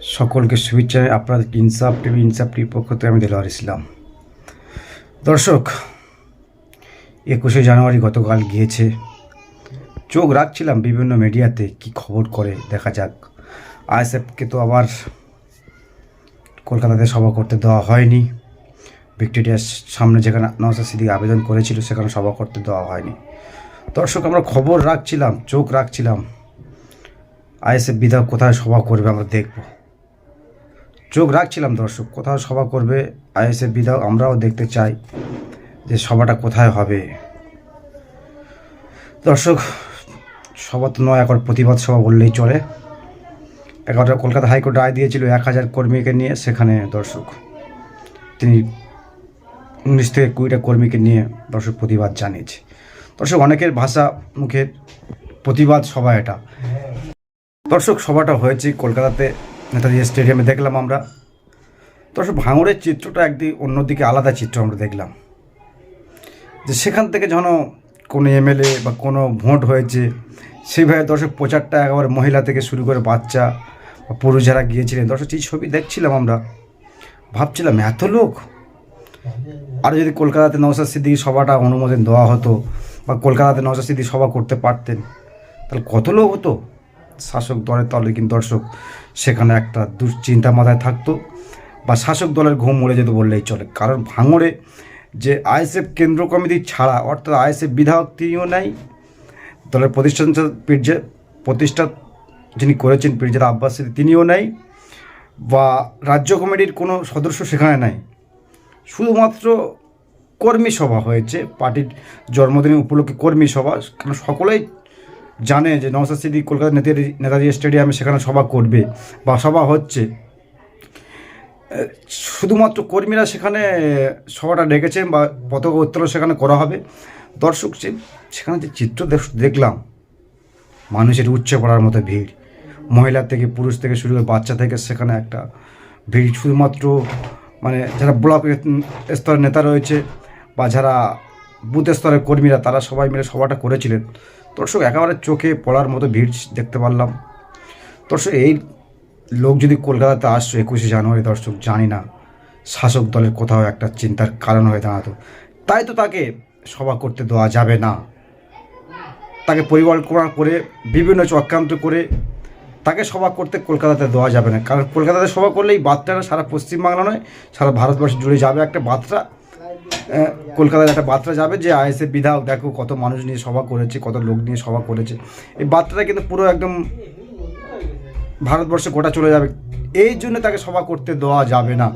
সকলকে শুভেচ্ছা। আপনাদের ইনসাফ টিভি ইনসাফ টিভির পক্ষ থেকে আমি দেলোয়ার ইসলাম। দর্শক, একুশে জানুয়ারি গতকাল গিয়েছে। চোখ রাখছিলাম বিভিন্ন মিডিয়াতে কি খবর করে, দেখা যাক। আইএসএফকে তো আবার কলকাতাতে সভা করতে দেওয়া হয়নি। ভিক্টোরিয়ার সামনে যেখানে নওসাদ সিদ্দিক আবেদন করেছিল, সেখানে সভা করতে দেওয়া হয়নি। দর্শক, আমরা খবর রাখছিলাম, চোখ রাখছিলাম। আইএসএফ বিধায়ক কোথায় সভা করবে আমরা দেখব। চোখ রাখছিলাম দর্শক, কোথাও সভা করবে আইএসএফ বিধায়ক আমরাও দেখতে চাই যে সভাটা কোথায় হবে। দর্শক, সভা তো নয় একবার প্রতিবাদ সভা বললেই চলে। এগারোটা কলকাতা হাইকোর্ট রায় দিয়েছিল এক হাজার কর্মীকে নিয়ে, সেখানে দর্শক, তিনি উনিশ থেকে কুড়িটা কর্মীকে নিয়ে দর্শক প্রতিবাদ জানিয়েছে। দর্শক, অনেকের ভাষা মুখে প্রতিবাদ সভা এটা। দর্শক, সভাটা হয়েছে কলকাতাতে নেতাজি স্টেডিয়ামে দেখলাম আমরা। তো দর্শক ভাঙড়ের চিত্রটা একদিক অন্যদিকে আলাদা চিত্র আমরা দেখলাম। যে সেখান থেকে যেন কোনো এমএলএ বা কোনো ভোট হয়েছে সেইভাবে দর্শক প্রচারটা একেবারে মহিলা থেকে শুরু করে বাচ্চা বা পুরুষ যারা গিয়েছিলেন, দর্শক এই ছবি দেখছিলাম আমরা। ভাবছিলাম, এত লোক? আর যদি কলকাতাতে নওসাদ সিদ্দিকি সভাটা অনুমোদন দেওয়া হতো বা কলকাতাতে নওসাদ সিদ্দিকি সভা করতে পারতেন, তাহলে কত লোক হতো? শাসক দলের কিন্তু দর্শক সেখানে একটা দুশ্চিন্তা মাথায় থাকতো বা শাসক দলের ঘুম মরে যেত বললেই চলে। কারণ ভাঙড়ে যে আইএসএফ কেন্দ্র কমিটি ছাড়া, অর্থাৎ আইএসএফ বিধায়ক তিনিও নাই, দলের প্রতিষ্ঠান পীরজা, প্রতিষ্ঠা যিনি করেছেন পীরজাদা আব্বাস তিনিও নাই বা রাজ্য কমিটির কোনো সদস্য সেখানে নাই। শুধুমাত্র কর্মী সভা হয়েছে, পার্টির জন্মদিনের উপলক্ষে কর্মী সভা কারণ সকলেই জানে যে নওসাদ সিদ্দিক কলকাতা নেতাজি নেতাজি স্টেডিয়ামে সেখানে সভা করবে বা সভা হচ্ছে। শুধুমাত্র কর্মীরা সেখানে সভাটা ডেকেছেন বা পতাকা উত্তোলন সেখানে করা হবে। দর্শক যে সেখানে যে চিত্র দেখ- দেখলাম, মানুষের উচ্চে পড়ার মতো ভিড়। মহিলা থেকে পুরুষ থেকে শুরু করে বাচ্চা থেকে সেখানে একটা ভিড়। শুধুমাত্র মানে যারা ব্লক স্তরের নেতা রয়েছে বা যারা বুথ স্তরের কর্মীরা, তারা সবাই মিলে সভাটা করেছিলেন। দর্শক, একেবারে চোখে পড়ার মতো ভিড় দেখতে পারলাম। দর্শক, এই লোক যদি কলকাতাতে আসছো একুশে জানুয়ারি, দর্শক জানি না, শাসক দলের কোথাও একটা চিন্তার কারণ হয়ে দাঁড়াতো। তাই তো তাকে সভা করতে দেওয়া যাবে না। তাকে পরিকল্পনা করে, বিভিন্ন চক্রান্ত করে তাকে সভা করতে কলকাতাতে দেওয়া যাবে না। কারণ কলকাতাতে সভা করলেই বার্তাটা সারা পশ্চিমবাংলা নয়, সারা ভারতবর্ষ জুড়ে যাবে একটা বার্তা। আহ, কলকাতায় একটা বার্তা যাবে যে আইএসএফ বিধায়ক দেখো কত মানুষ নিয়ে সভা করেছে কত লোক নিয়ে সভা করেছে। এই বার্তাটা কিন্তু পুরো একদম ভারতবর্ষে গোটা চলে যাবে। এই জন্য তাকে সভা করতে দেওয়া যাবে না।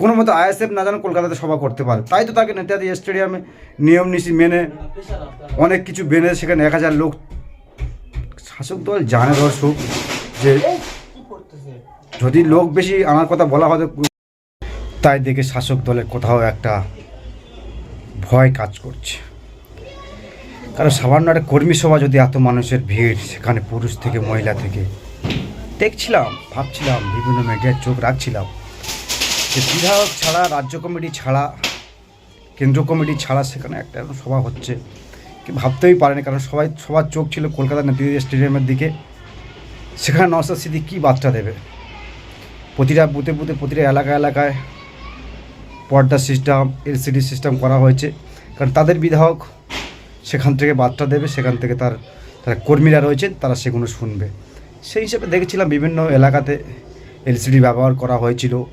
কোনো মতো আইএসএফ না যেন কলকাতাতে সভা করতে পারে। তাই তো তাকে নেতাজি স্টেডিয়ামে নিয়ম নীতি মেনে অনেক কিছু মেনে সেখানে এক হাজার লোক শাসক দল জানে দর্শক যে যদি লোক বেশি আনার কথা বলা হয় তাই দেখে শাসক দলের কোথাও একটা ভয় কাজ করছে। কারণ সামান্য একটা কর্মী সভা যদি এত মানুষের ভিড়, সেখানে পুরুষ থেকে মহিলা থেকে, দেখছিলাম, ভাবছিলাম, বিভিন্ন মিডিয়ার চোখ রাখছিলাম যে বিধায়ক ছাড়া, রাজ্য কমিটি ছাড়া, কেন্দ্র কমিটি ছাড়া সেখানে একটা সভা হচ্ছে। কি ভাবতেই পারেনি, কারণ সবাই, সবার চোখ ছিল কলকাতা নেতাজি স্টেডিয়ামের দিকে। সেখানে নওসাদ সিদ্দিক কী বার্তা দেবে? প্রতিটা বুথে বুথে, প্রতিটা এলাকা এলাকায় পর্দা সিস্টেম এলসিডি সিস্টেম করা হয়েছে। কারণ তাদের বিধায়ক সেখান থেকে বার্তা দেবে, সেখান থেকে তার, তারা কর্মীরা রয়েছেন, তারা সেগুলো শুনবে। সেই হিসেবে দেখেছিলাম বিভিন্ন এলাকাতে এলসিডি ব্যবহার করা হয়েছিল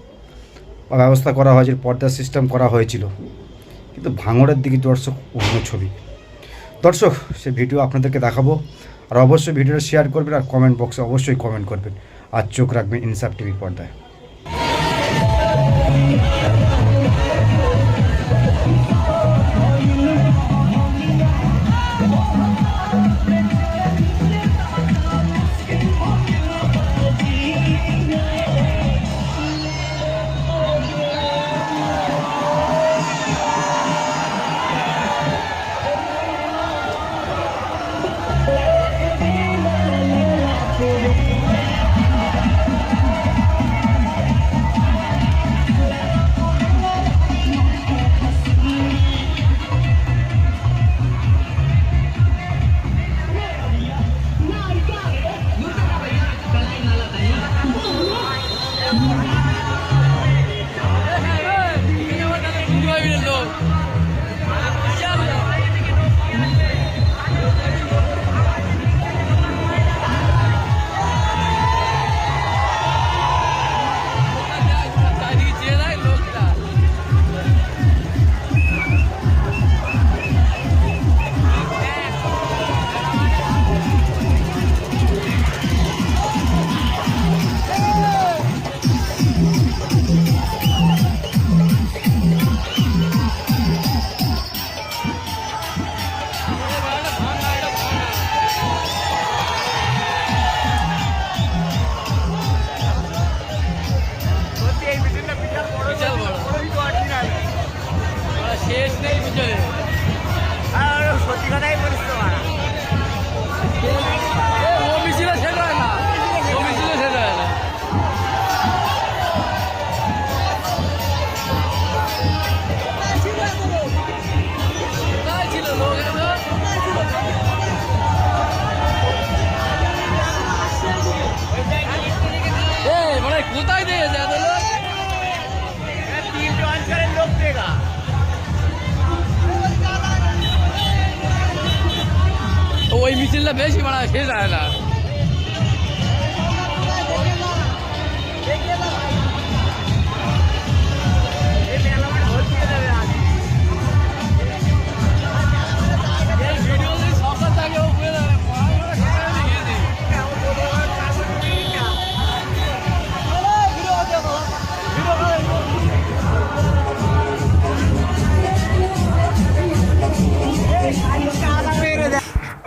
বা ব্যবস্থা করা হয়েছিল, পর্দা সিস্টেম করা হয়েছিল। কিন্তু ভাঙড়ের দিকে দর্শক, অন্য ছবি। দর্শক, সে ভিডিও আপনাদেরকে দেখাবো। আর অবশ্যই ভিডিওটা শেয়ার করবেন আর কমেন্ট বক্সে অবশ্যই কমেন্ট করবেন। আর চোখ রাখবেন ইনসাফ টিভির পর্দায়। Thank you. Yes, David. ওই মিছিলটা বেশি মারা সে